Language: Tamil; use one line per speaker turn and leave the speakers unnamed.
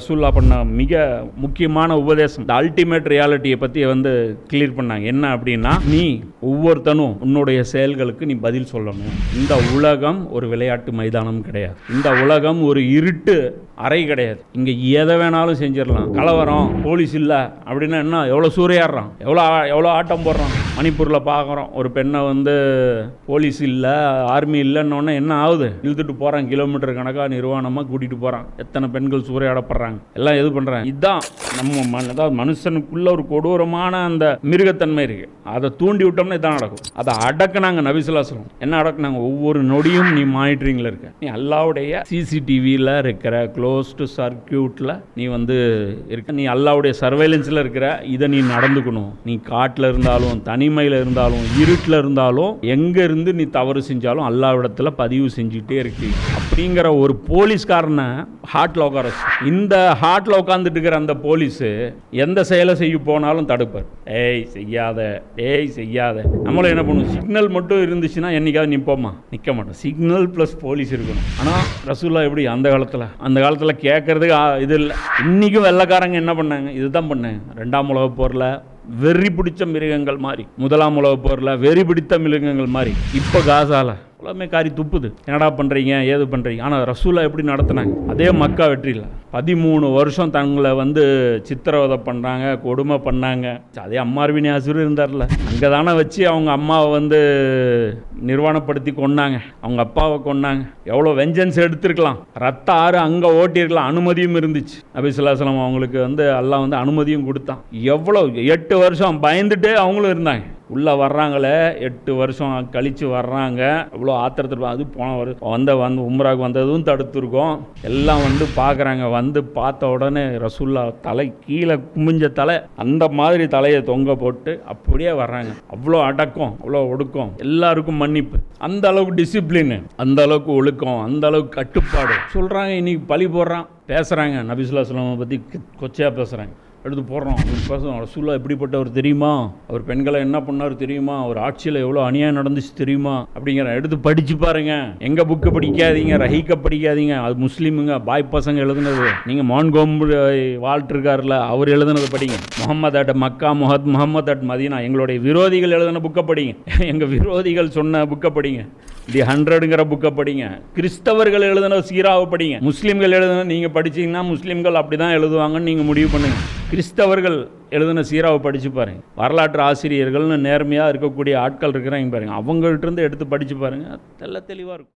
ரசூல்லா பண்ண மிக முக்கியமான உபதேசம் இந்த அல்டிமேட் ரியாலிட்டியை பற்றி வந்து கிளியர் பண்ணாங்க. என்ன அப்படின்னா நீ ஒவ்வொருத்தனும் உன்னுடைய செயல்களுக்கு நீ பதில் சொல்லணும். இந்த உலகம் ஒரு விளையாட்டு மைதானம் கிடையாது. இந்த உலகம் ஒரு இருட்டு அறை கிடையாது. இங்கே எதை வேணாலும் செஞ்சிடலாம். கலவரம் போலீஸ் இல்லை அப்படின்னா என்ன? எவ்வளோ சூறையாடுறான்? எவ்வளோ ஆ- எவ்வளோ ஆட்டம் போடுறான்? மணிப்பூரில் பார்க்குறோம் ஒரு பெண்ணை வந்து போலீஸ் இல்லை ஆர்மி இல்லைன்னொன்னே என்ன ஆகுது? இழுத்துட்டு போகிறான் கிலோமீட்டர் கணக்காக நிர்வாணமாக கூட்டிகிட்டு போகிறான் எத்தனை பெண்கள் சூறையாடப்படுறாங்க? எல்லாம் இது பண்ணுறாங்க இதுதான் நம்ம மன அதாவது மனுஷனுக்குள்ள ஒரு கொடூரமான அந்த மிருகத்தன்மை இருக்குது அதை தூண்டி விட்டோம்னா இதான் நடக்கும். அதை அடக்குனாங்க சொல்லுவோம் என்ன அடக்குனாங்க? ஒவ்வொரு நொடியும் நீ மானிட்டரிங்கில் இருக்க. நீ அல்லாவுடைய சிசிடிவியில் இருக்கிற க்ளோஸ்டு சர்க்கியூட்டில் நீ வந்து இருக்க. நீ அல்லாவுடைய சர்வைலன்ஸில் இருக்கிற இதை நீ நடந்துக்கணும். நீ காட்டில் இருந்தாலும் தனி தனிமையில் இருந்தாலும் இருட்டில் இருந்தாலும் எங்கேருந்து நீ தவறு செஞ்சாலும் அல்லாவிடத்தில் பதிவு செஞ்சுட்டே இருக்கு. அப்படிங்கிற ஒரு போலீஸ்காரனை ஹார்ட்டில் உட்கார இந்த ஹார்ட்டில் உட்காந்துட்டு இருக்கிற அந்த போலீஸு எந்த செயலை செய்ய போனாலும் தடுப்பார். ஏய் செய்யாத ஏய் செய்யாத. நம்மளும் என்ன பண்ணுவோம் சிக்னல் மட்டும் இருந்துச்சுன்னா என்னைக்காவது நிற்போமா நிற்க மாட்டோம். சிக்னல் ப்ளஸ் போலீஸ் இருக்கணும். ஆனால் ரசூல்லா எப்படி? அந்த காலத்தில். அந்த காலத்தில் கேட்கறதுக்கு இது இல்லை. இன்றைக்கும் வெள்ளைக்காரங்க என்ன பண்ணாங்க? இதுதான் பண்ணாங்க. ரெண்டாம் உலக போரில் வெறி பிடிச்ச மிருகங்கள் மாதிரி முதலாம் உலக போரில் வெறி பிடித்த மிருகங்கள் மாதிரி இப்போ காசால. உலகமே காரி துப்புது. என்னடா பண்ணுறீங்க ஏது பண்ணுறீங்க ஆனால் ரசூலா எப்படி நடத்துனாங்க? அதே மக்கா வெற்றியில். பதிமூணு வருஷம் தங்களை வந்து சித்திரவதை பண்ணுறாங்க கொடுமை பண்ணாங்க. அதே அம்மார்வினி ஆசிரியர் இருந்தார்ல. அங்கே தானே வச்சு அவங்க அம்மாவை வந்து நிர்வாணப்படுத்தி கொன்னாங்க. அவங்க அப்பாவை கொன்னாங்க. எவ்வளோ வெஞ்சன்ஸ் எடுத்திருக்கலாம். ரத்த ஆறு அங்கே ஓட்டியிருக்கலாம். அனுமதியும் இருந்துச்சு. அபிசுல்லாசலம் அவங்களுக்கு வந்து எல்லாம் வந்து அனுமதியும் கொடுத்தான். எவ்வளோ எட்டு வருஷம் பயந்துட்டே அவங்களும் இருந்தாங்க. உள்ளே வர்றாங்களே எட்டு வருஷம் கழித்து வர்றாங்க. அவ்வளோ ஆத்திரத்தில் அது போன வருஷம் வந்த வந்து உம்ராக்கு வந்ததும் தடுத்துருக்கோம். எல்லாம் வந்து பார்க்குறாங்க வந்து பார்த்த உடனே ரசுல்லா தலை கீழே குமிஞ்ச தலை அந்த மாதிரி தலையை தொங்க போட்டு அப்படியே வர்றாங்க. அவ்வளோ அடக்கம் அவ்வளோ ஒடுக்கம். எல்லாருக்கும் மன்னிப்பு. அந்த அளவுக்கு டிசிப்ளின் அந்த அளவுக்கு ஒழுக்கம். அந்த அளவுக்கு கட்டுப்பாடு. சொல்கிறாங்க இன்னைக்கு பழி போடுறான். பேசுகிறாங்க நபிசுல்லா சொல்லமை பற்றி கொச்சையாக பேசுகிறாங்க எடுத்து போடுறோம். அவர் பேசுகிறோம் ரசூல்லா எப்படிப்பட்டவர் தெரியுமா? அவர் பெண்களை என்ன பண்ணார் தெரியுமா? அவர் ஆட்சியில் எவ்வளோ அநியாயம் நடந்துச்சு தெரியுமா? அப்படிங்கிற எடுத்து படித்து பாருங்க. எங்கள் புக்கு படிக்காதீங்க ரஹீக்க படிக்காதீங்க. அது முஸ்லீமுங்க பாய் பசங்க எழுதுனது. நீங்கள் மான்கோம்பு வால்ட் இருக்கார்ல அவர் எழுதுனது படிங்க. முகமது அட் மக்கா முகத் முகமது அட் மதீனா எங்களுடைய விரோதிகள் எழுதின புக்கை படிங்க. எங்கள் விரோதிகள் சொன்ன புக்கை படிங்க. தி ஹண்ட்ரடுங்கிற புக்கை படிங்க. கிறிஸ்தவர்கள் எழுதின சீராவை படிங்க. முஸ்லீம்கள் எழுதின நீங்கள் படிச்சீங்கன்னா முஸ்லீம்கள் அப்படி தான் எழுதுவாங்கன்னு நீங்கள் முடிவு பண்ணுங்கள் கிறிஸ்தவர்கள் எழுதின சீராவை படித்து பாருங்க. வரலாற்று ஆசிரியர்கள்னு நேர்மையாக இருக்கக்கூடிய ஆட்கள் இருக்கிறாங்க பாருங்கள் அவங்கள்ட்ட இருந்து எடுத்து படித்து பாருங்கள் தெல்ல தெளிவாக இருக்கும்.